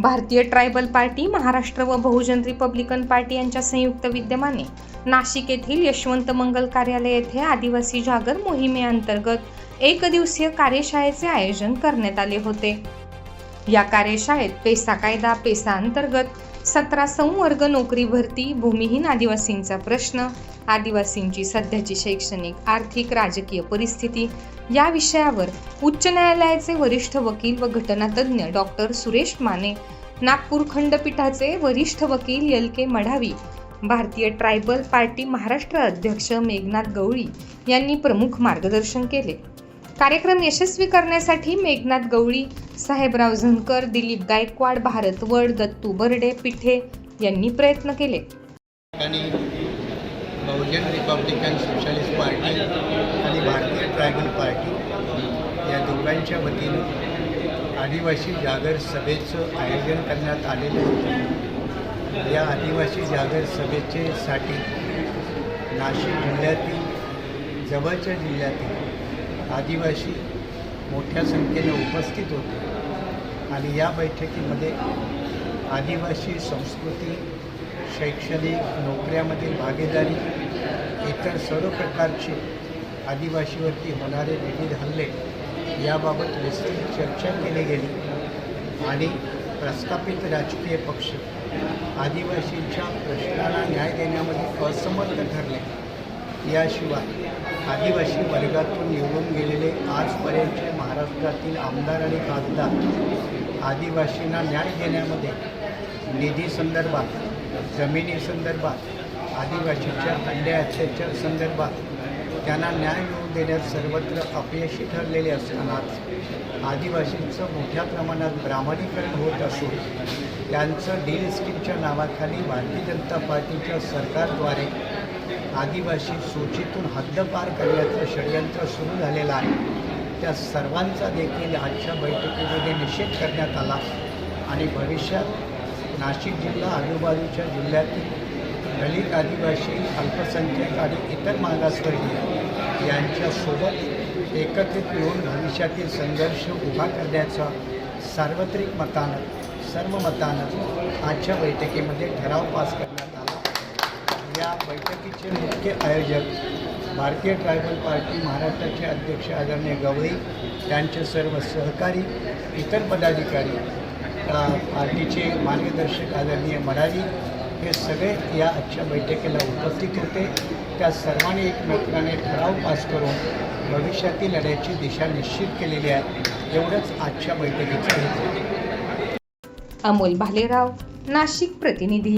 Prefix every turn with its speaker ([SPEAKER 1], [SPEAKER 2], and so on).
[SPEAKER 1] भारतीय tribal party Maharashtra व बहुजन Republican party यांच्या संयुक्त विद्यमाने नाशिक येथील यशवंत मंगल कार्यालय येथे आदिवासी जागर मोहिमेअंतर्गत एक दिवसीय कार्यशाळेचे आयोजन करण्यात आले होते. या कार्यशाळेत पेसा कायदा पेसा अंतर्गत सतरा संवर्ग नोकरी भरती भूमिहीन आदिवासींचा प्रश्न. आदिवासींची सध्याची शैक्षणिक आर्थिक राजकीय परिस्थिती या विषयावर उच्च न्यायालयाचे वरिष्ठ वकील व घटनातज्ञ डॉक्टर सुरेश माने नागपूर खंडपीठाचे वरिष्ठ वकील एल के मढावी भारतीय ट्रायबल पार्टी महाराष्ट्र अध्यक्ष मेघनाथ गवळी यांनी प्रमुख मार्गदर्शन केले. कार्यक्रम यशस्वी करण्यासाठी मेघनाथ गवळी साहेबराव झणकर दिलीप गायकवाड भारत वड दत्तू बर्डे पिठे यांनी प्रयत्न केले.
[SPEAKER 2] आणि बहुजन रिपब्लिकन सोशलिस्ट पार्टी आणि भारतीय ट्रायबल पार्टी या दोघांच्या वतीनं आदिवासी जागर सभेचं आयोजन करण्यात आलेलं होतं या आदिवासी जागर सभेचेसाठी नाशिक जिल्ह्यातील जवळच्या जिल्ह्यातील आदिवासी मोठ्या संख्येने उपस्थित होते. आणि या बैठकीमध्ये आदिवासी संस्कृती शैक्षणिक नोकऱ्यामधील भागीदारी इतर सर्व प्रकारचे आदिवासीवरती होणारे विविध हल्ले याबाबत विस्तृत चर्चा केली गेली आणि प्रस्थापित राजकीय पक्ष आदिवासींच्या प्रश्नाला न्याय देण्यामध्ये असमर्थ ठरले. याशिवाय आदिवासी वर्गातून निवडून गेलेले आजपर्यंतचे महाराष्ट्रातील आमदार आणि खासदार आदिवासींना न्याय देण्यामध्ये निधी संदर्भात जमिनी संदर्भात आदिवासीच्या अन्याय अत्याचार संदर्भात त्यांना न्याय मिळवून देण्यात सर्वत्र अपयशी ठरलेले असतानाच आदिवासींचं मोठ्या प्रमाणात ब्राह्मणीकरण होत असून त्यांचं डील स्कीमच्या नावाखाली भारतीय जनता पार्टीच्या सरकारद्वारे आदिवासी सूचीतून हद्दपार करण्याचं षडयंत्र सुरू झालेलं आहे. त्या सर्वांचा देखील आजच्या बैठकीमध्ये निषेध करण्यात आला आणि भविष्यात नाशिक जिल्हा आजूबाजूच्या जिल्ह्यातील दलित आदिवासी अल्पसंख्याक आणि इतर मागासवर्गीय यांच्यासोबत एकत्रित मिळून भविष्यातील संघर्ष उभा करण्याचा सार्वत्रिक मतानं सर्व मतानं आजच्या बैठकीमध्ये ठराव पास कर या बैठकीचे मुख्य आयोजक भारतीय ट्रायबल पार्टी महाराष्ट्राचे अध्यक्ष आदरणीय गवळी त्यांचे सर्व सहकारी इतर पदाधिकारी पार्टीचे मार्गदर्शक आदरणीय मराठी हे सगळे या आजच्या बैठकीला उपस्थित होते. त्या सर्वांनी एकमेकाने ठराव पास करून भविष्यातील लढ्याची दिशा निश्चित केलेली आहे. एवढंच आजच्या बैठकीचं
[SPEAKER 1] अमोल भालेराव नाशिक प्रतिनिधी.